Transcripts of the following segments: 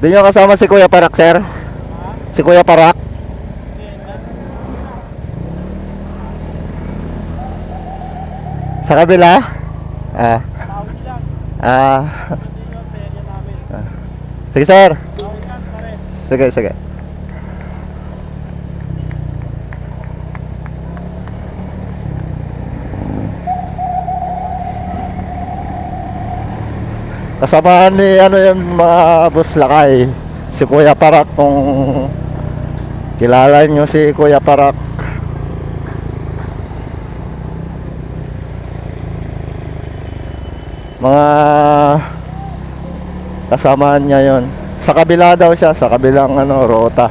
Di nyo kasama si Kuya Parak, sir? Si Kuya Parak? Sa kabila? Ah. Ah. Yung. Sige, sir. Sige, sige. Kasamahan ni ano yung mga bus lakay. Si Kuya Parak kung kilala nyo si Kuya Parak. Mga kasamahan niya yon sa kabila daw siya sa kabilang ano rota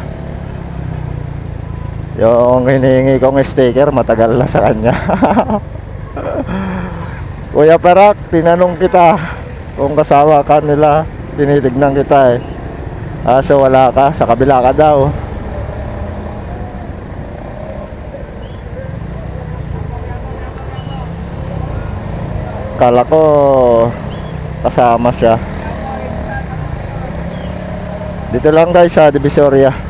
yung hinihingi kong sticker matagal na sa kanya Kuya Parak tinanong kita kung kasama ka nila tinitignan kita eh. Kaso wala ka sa kabila ka daw. Kala ko kasama siya. Dito lang guys sa Divisoria.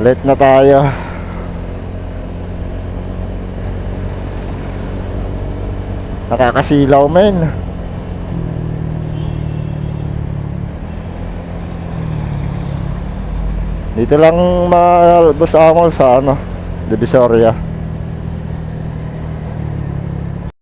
Late na tayo. Nakakasilaw men. Dito lang mga amo sa ano, Divisoria.